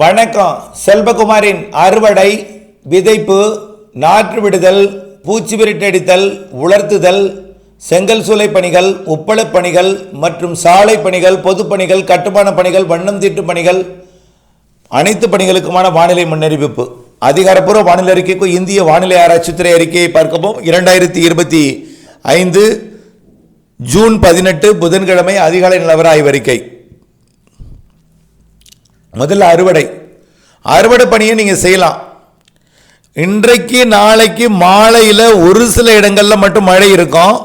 வணக்கம். செல்வகுமாரின் அறுவடை விதைப்பு நாற்று விடுதல் பூச்சி விரட்டடித்தல் உலர்த்துதல் செங்கல் சூளை பணிகள் உப்பளப் பணிகள் மற்றும் சாலை பணிகள் பொதுப்பணிகள் கட்டுமான பணிகள் வண்ணம் தீட்டு பணிகள் அனைத்து பணிகளுக்குமான வானிலை முன்னறிவிப்பு. அதிகாரப்பூர்வ வானிலை அறிக்கைக்கு இந்திய வானிலை ஆராய்ச்சித்துறை அறிக்கையை பார்க்கவும். இரண்டாயிரத்தி இருபத்தி ஐந்து ஜூன் பதினெட்டு புதன்கிழமை அதிகாலை நிலவர ஆய்வறிக்கை. முதல்ல அறுவடை. அறுவடை பணியை நீங்கள் செய்யலாம். இன்றைக்கு நாளைக்கு மாலையில் ஒரு சில இடங்களில் மட்டும் மழை இருக்கும்.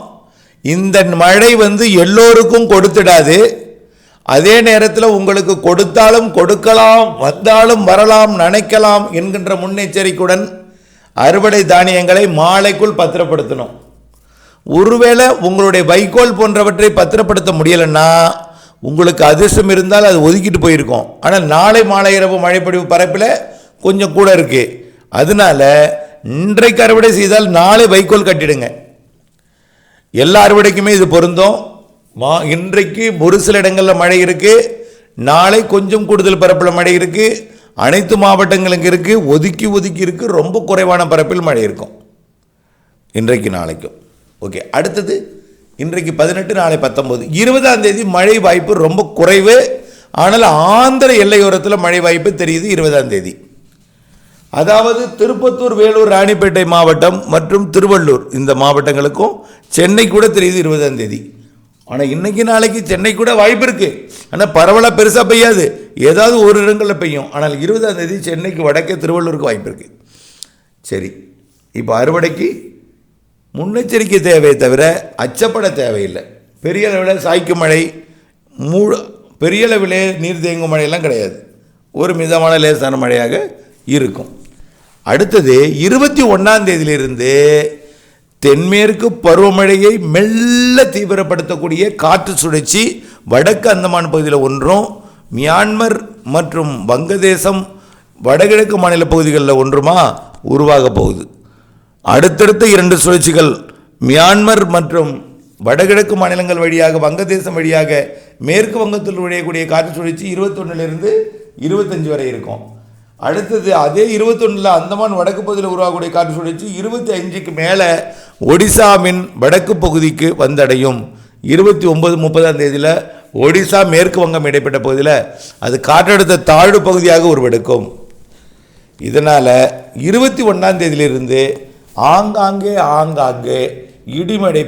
இந்த மழை வந்து எல்லோருக்கும் கொடுத்துடாது. அதே நேரத்தில் உங்களுக்கு கொடுத்தாலும் கொடுக்கலாம் வந்தாலும் வரலாம் நினைக்கலாம் என்கின்ற முன்னெச்சரிக்கையுடன் அறுவடை தானியங்களை மாலைக்குள் பத்திரப்படுத்தணும். ஒருவேளை உங்களுடைய வைக்கோல் போன்றவற்றை பத்திரப்படுத்த முடியலைன்னா உங்களுக்கு அதிர்ஷ்டம் இருந்தால் அது ஒதுக்கிட்டு போயிருக்கோம். ஆனால் நாளை மாலை இரவு மழைப்பொழிவு பரப்பில் கொஞ்சம் கூட இருக்குது அதனால இன்றைக்கு அறுவடை செய்தால் நாளை வைக்கோல் கட்டிடுங்க. எல்லா அறுவடைக்குமே இது பொருந்தும். மா இன்றைக்கு ஒரு சில இடங்களில் மழை இருக்குது நாளை கொஞ்சம் கூடுதல் பரப்பில் மழை இருக்குது அனைத்து மாவட்டங்களுக்கு இருக்குது ஒதுக்கி ஒதுக்கி இருக்குது ரொம்ப குறைவான பரப்பில் மழை இருக்கும். இன்றைக்கு நாளைக்கும். ஓகே அடுத்தது இன்றைக்கு பதினெட்டு நாளை பத்தொம்போது இருபதாம் தேதி மழை வாய்ப்பு ரொம்ப குறைவு. ஆனால் ஆந்திர எல்லையோரத்தில் மழை வாய்ப்பு தெரியுது இருபதாம் தேதி. அதாவது திருப்பத்தூர் வேலூர் ராணிப்பேட்டை மாவட்டம் மற்றும் திருவள்ளூர் இந்த மாவட்டங்களுக்கும் சென்னை கூட தெரியுது இருபதாம் தேதி. ஆனால் இன்னைக்கு நாளைக்கு சென்னை கூட வாய்ப்பு இருக்குது ஆனால் பரவலாக பெருசாக பெய்யாது. ஏதாவது ஒரு இடங்களில் பெய்யும். ஆனால் இருபதாம் தேதி சென்னைக்கு வடக்கே திருவள்ளூருக்கு வாய்ப்பு இருக்குது சரி இப்போ அறுவடைக்கு முன்னெச்சரிக்கை தேவையை தவிர அச்சப்பட தேவையில்லை. பெரிய அளவில் சாய்க்கும் மழை மூ பெரிய அளவிலே நீர் தேங்கும் மழையெல்லாம் கிடையாது. ஒரு மிதமான லேசான மழையாக இருக்கும். அடுத்தது இருபத்தி ஒன்றாம் தேதியிலிருந்து தென்மேற்கு பருவமழையை மெல்ல தீவிரப்படுத்தக்கூடிய காற்று சுழற்சி வடக்கு அந்தமான் பகுதியில் ஒன்றும் மியான்மர் மற்றும் வங்கதேசம் வடகிழக்கு மாநில பகுதிகளில் ஒன்றுமா உருவாக போகுது. அடுத்தடுத்த இரண்டு சுழற்சிகள் மியான்மர் மற்றும் வடகிழக்கு மாநிலங்கள் வழியாக வங்கதேசம் வழியாக மேற்கு வங்கத்தில் நுழையக்கூடிய காற்று சுழற்சி இருபத்தொன்னிலிருந்து இருபத்தஞ்சு வரை இருக்கும். அடுத்தது அதே இருபத்தொன்னில் அந்தமான் வடக்கு பகுதியில் உருவாகக்கூடிய காற்று சுழற்சி இருபத்தி அஞ்சுக்கு மேலே ஒடிசாவின் வடக்கு பகுதிக்கு வந்தடையும். இருபத்தி ஒன்பது முப்பதாம் தேதியில் ஒடிசா மேற்கு வங்கம் இடைப்பட்ட பகுதியில் அது காற்றழுத்த தாழ்வு பகுதியாக உருவெடுக்கும். இதனால் இருபத்தி ஒன்றாம் தேதியிலிருந்து ஆங்காங்கே ஆங்காங்கே. இடிமழை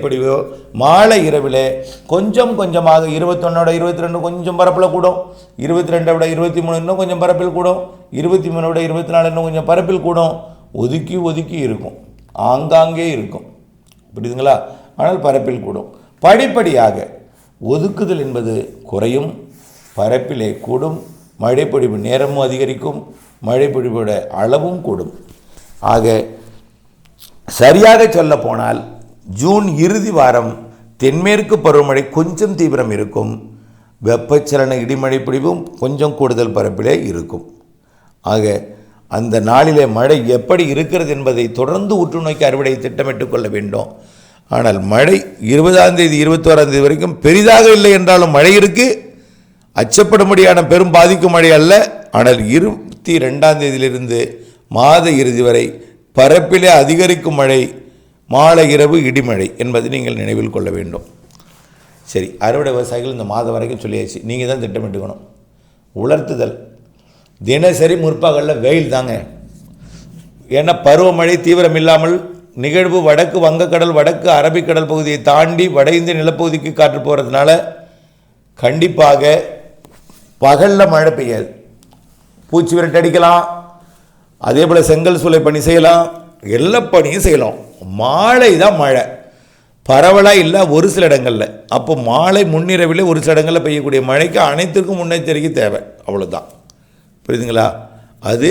மாலை இரவில் கொஞ்சம் கொஞ்சமாக இருபத்தொன்னோட இருபத்தி ரெண்டு கொஞ்சம் பரப்பில் கூடும். இருபத்தி ரெண்டை விட இருபத்தி மூணு இன்னும் கொஞ்சம் பரப்பில் கூடும். இருபத்தி மூணு விட இருபத்தி நாலு இன்னும் கொஞ்சம் பரப்பில் கூடும். ஒதுக்கி ஒதுக்கி இருக்கும். ஆங்காங்கே இருக்கும். புரியுதுங்களா? ஆனால் பரப்பில் கூடும். படிப்படியாக ஒதுக்குதல் என்பது குறையும். பரப்பிலே கூடும். மழைப்பொழிவு நேரமும் அதிகரிக்கும். மழைப்பொழிவோட அளவும் கூடும். ஆக சரியாக சொல்ல போனால் ஜூன் இறுதி வாரம் தென்மேற்கு பருவமழை கொஞ்சம் தீவிரம் இருக்கும். வெப்பச்சலன இடிமழை பிடிவும் கொஞ்சம் கூடுதல் பரப்பிலே இருக்கும். ஆக அந்த நாளிலே மழை எப்படி இருக்கிறது என்பதை தொடர்ந்து உற்று நோக்கி அறுவடை திட்டமிட்டு கொள்ள வேண்டும். ஆனால் மழை இருபதாம் தேதி இருபத்தோராம் தேதி வரைக்கும் பெரிதாக இல்லை என்றாலும் மழை இருக்கு. அச்சப்படும்படியான பெரும் பாதிக்கும் மழை அல்ல. ஆனால் இருபத்தி ரெண்டாம் தேதியிலிருந்து மாத இறுதி வரை பரப்பிலே அதிகரிக்கும் மழை மாலை இரவு இடிமழை என்பதை நீங்கள் நினைவில் கொள்ள வேண்டும். சரி அறுவடை விவசாயிகள் இந்த மாதம் வரைக்கும் சொல்லியாச்சு. நீங்கள் தான் திட்டமிட்டுக்கணும். உலர்த்துதல். தினசரி முற்பகலில் வெயில் தாங்க. ஏன்னா பருவமழை தீவிரம் இல்லாமல் நிகழ்வு வடக்கு வங்கக்கடல் வடக்கு அரபிக்கடல் பகுதியை தாண்டி வட இந்திய நிலப்பகுதிக்கு காற்று போகிறதுனால கண்டிப்பாக பகலில் மழை பெய்யாது. பூச்சி விரட்டு அடிக்கலாம் அதே போல் செங்கல் சூளை பணி செய்யலாம். எல்லா பணியும் செய்யலாம். மாலை தான் மழை. பரவலாக இல்லை ஒரு சில இடங்களில். அப்போ மாலை முன்னிரவில் ஒரு சில இடங்களில் பெய்யக்கூடிய மழைக்கு அனைத்திற்கும் முன்னெச்சரிக்கை தேவை. அவ்வளோதான் புரியுதுங்களா? அது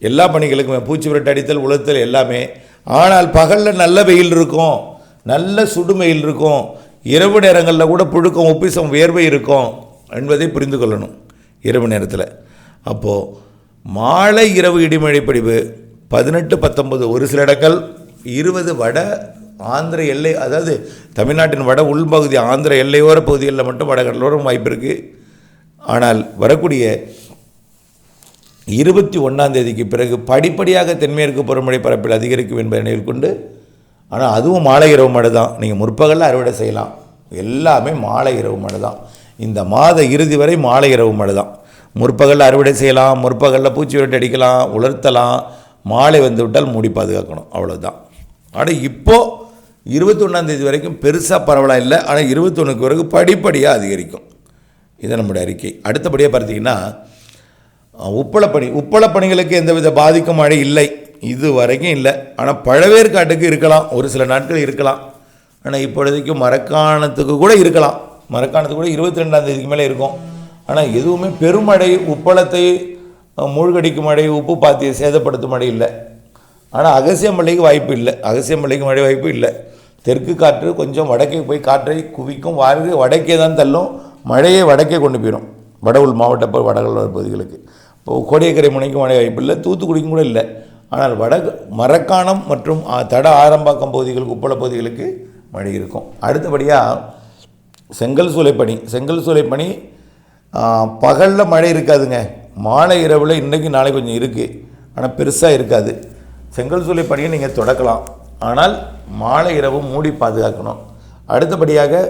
எல்லா பணிகளுக்குமே பூச்சி விரட்டு அடித்தல் உளுத்தல் எல்லாமே. ஆனால் பகலில் நல்ல வெயில் இருக்கும். நல்ல சுடுமெயில் இருக்கும். இரவு நேரங்களில் கூட புழுக்கம் ஒப்பிசம் வேர்வை இருக்கும் என்பதை புரிந்து கொள்ளணும். இரவு நேரத்தில். அப்போது மாலை இரவு இடிமழை பொழிவு பதினெட்டு பத்தொன்பது ஒரு சில இடங்கள் இருபது வட ஆந்திர எல்லை அதாவது தமிழ்நாட்டின் வட உள்பகுதி ஆந்திர எல்லையோர பகுதிகளில் மட்டும் வடகடலோரம் வாய்ப்பு இருக்குது ஆனால் வரக்கூடிய இருபத்தி ஒன்றாம் தேதிக்கு பிறகு படிப்படியாக தென்மேற்கு பருவமழை பரப்பில் அதிகரிக்கும் என்பதை நினைவில் கொண்டு ஆனால் அதுவும் மாலை இரவு மழை தான். நீங்கள் முற்பகலில் அறுவடை செய்யலாம். எல்லாமே மாலை இரவு மழை தான். இந்த மாத இறுதி வரை மாலை இரவு மழை தான். முற்பகலில் அறுவடை செய்யலாம் முற்பகலில் பூச்சி விரட்டி அடிக்கலாம் உலர்த்தலாம் மாலை வந்து விட்டால் மூடி பாதுகாக்கணும் அவ்வளோதான் ஆனால் இப்போது இருபத்தொன்னாந்தேதி வரைக்கும் பெருசாக பரவலாக இல்லை ஆனால் இருபத்தொன்றுக்கு பிறகு படிப்படியாக அதிகரிக்கும். இது நம்முடைய அறிக்கை. அடுத்தபடியாக பார்த்தீங்கன்னா உப்பளப்பணி உப்பளப்பணிகளுக்கு எந்தவித பாதிக்கும் மழை இல்லை இது வரைக்கும் இல்லை. ஆனால் பழவேற்காட்டுக்கு இருக்கலாம் ஒரு சில நாட்கள் இருக்கலாம். ஆனால் இப்பொழுதைக்கு மரக்காணத்துக்கு கூட இருக்கலாம். மரக்காணத்துக்கு கூட இருபத்தி ரெண்டாம் தேதிக்கு மேலே இருக்கும். ஆனால் எதுவுமே பெருமழை உப்பளத்தை மூழ்கடிக்கும் மழை உப்பு பாத்தியை சேதப்படுத்தும் மழை இல்லை. ஆனால் அகசியமலைக்கு வாய்ப்பு இல்லை. அகசியமலைக்கு மழை வாய்ப்பு இல்லை. தெற்கு காற்று கொஞ்சம் வடக்கே போய் காற்றை குவிக்கும் வாழ்க்கை வடக்கே தான் தள்ளும். மழையை வடக்கே கொண்டு போயிடும் வட உள் மாவட்ட ப- பகுதிகளுக்கு. இப்போ கோடியக்கரை முனைக்கு மழை வாய்ப்பு இல்லை. தூத்துக்குடிக்கும் கூட இல்லை. ஆனால் வட மரக்காணம் மற்றும் தட ஆரம்பாக்கம் பகுதிகளுக்கு உப்பள பகுதிகளுக்கு மழை இருக்கும். அடுத்தபடியாக செங்கல் சூளை பனி செங்கல் சூளை பனி பகலில் மழை இருக்காதுங்க. மாலை இரவில் இன்றைக்கி நாளை கொஞ்சம் இருக்குது ஆனால் பெருசாக இருக்காது. செங்கல் சூளை பணியை நீங்கள் தொடக்கலாம். ஆனால் மாலை இரவு மூடி பாதுகாக்கணும். அடுத்தபடியாக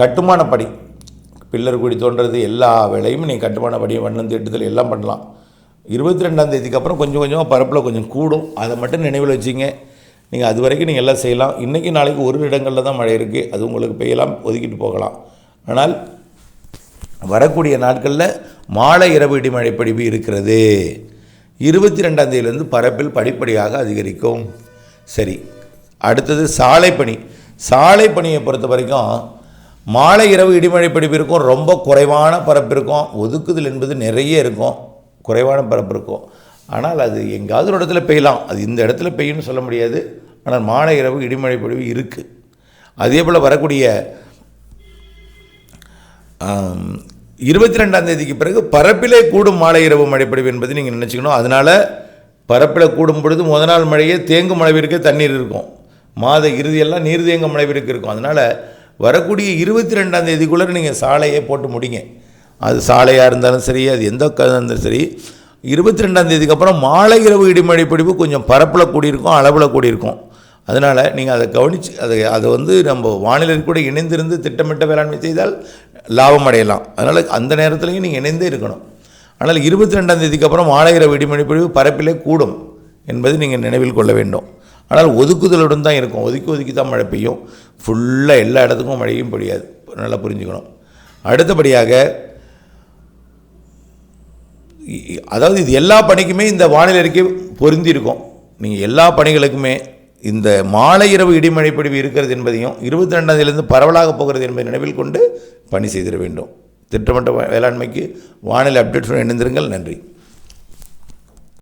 கட்டுமான பணி. பில்லர் குடி தோன்றது எல்லா வேலையும் நீங்கள் கட்டுமான பணியை வண்ணம் தீட்டுதல் எல்லாம் பண்ணலாம். இருபத்தி ரெண்டாம் தேதிக்கு அப்புறம் கொஞ்சம் கொஞ்சமாக பரப்பில் கொஞ்சம் கூடும். அதை மட்டும் நினைவில் வச்சிங்க. நீங்கள் அது வரைக்கும் நீங்கள் எல்லாம் செய்யலாம். இன்றைக்கி நாளைக்கு ஒரு இடங்களில் தான் மழை இருக்குது அது உங்களுக்கு பெய்யலாம் ஒதுக்கிட்டு போகலாம். ஆனால் வரக்கூடிய நாட்களில் மாலை இரவு இடிமழை பொழிவு இருக்கிறது. இருபத்தி ரெண்டாம் தேதியிலேருந்து பரப்பில் படிப்படியாக அதிகரிக்கும். சரி அடுத்தது சாலை பணி. சாலை பணியை பொறுத்த வரைக்கும் மாலை இரவு இடிமழை பொழிவு இருக்கும் ரொம்ப குறைவான பரப்பு இருக்கும். ஒதுக்குதல் என்பது நிறைய இருக்கும் குறைவான பரப்பு இருக்கும். ஆனால் அது எங்காவது ஒரு இடத்துல பெய்யலாம். அது இந்த இடத்துல பெய்யும்னு சொல்ல முடியாது. ஆனால் மாலை இரவு இடிமழை பொழிவு இருக்குது அதே போல் வரக்கூடிய இருபத்தி ரெண்டாம் தேதிக்கு பிறகு பரப்பிலே கூடும் மாலை இரவு மழைப்பொழிவு என்பதை நீங்கள் நினச்சிக்கணும். அதனால் பரப்பில் கூடும் பொழுது முத நாள் மழையே தேங்கும் அளவிற்கு தண்ணீர் இருக்கும். மாத இறுதியெல்லாம் நீர் தேங்கும் அளவிற்கு இருக்கும். அதனால் வரக்கூடிய இருபத்தி ரெண்டாம் தேதிக்குள்ளே நீங்கள் சாலையே போட்டு முடிங்க. அது சாலையாக இருந்தாலும் சரி அது எந்த இருந்தாலும் சரி இருபத்தி ரெண்டாம் தேதிக்கு அப்புறம் மாலை இரவு இடிமழை பிடிப்பு கொஞ்சம் பரப்பில் கூடியிருக்கும் அளவில் கூடியிருக்கும். அதனால் நீங்கள் அதை கவனித்து அதை அதை வந்து நம்ம வானிலை கூட இணைந்திருந்து திட்டமிட்ட வேளாண்மை செய்தால் லாபம் அடையலாம் அதனால் அந்த நேரத்துலையும் நீங்கள் இணைந்தே இருக்கணும். ஆனால் இருபத்தி ரெண்டாம் தேதிக்கு அப்புறம் மாலை இரவு பரப்பிலே கூடும் என்பது நீங்கள் நினைவில் கொள்ள வேண்டும். ஆனால் ஒதுக்குதலுடன் தான் இருக்கும். ஒதுக்கி ஒதுக்கி தான் மழை பெய்யும். ஃபுல்லாக எல்லா இடத்துக்கும் மழையும் பொழியாது நல்லா புரிஞ்சுக்கணும். அடுத்தபடியாக அதாவது இது எல்லா பணிக்குமே இந்த வானிலை அறிக்கை பொருந்தி இருக்கும் நீங்கள் எல்லா பணிகளுக்குமே இந்த மாலை இரவு இடிமழை பொழிவு இருக்கிறது என்பதையும் இருபத்தி ரெண்டாந்தேதியிலிருந்து பரவலாக போகிறது என்பதை நினைவில் கொண்டு பணி செய்திட வேண்டும். திட்டமிட்ட வேளாண்மைக்கு வானிலை அப்டேட்ஸுடன் இணைந்திருங்கள். நன்றி.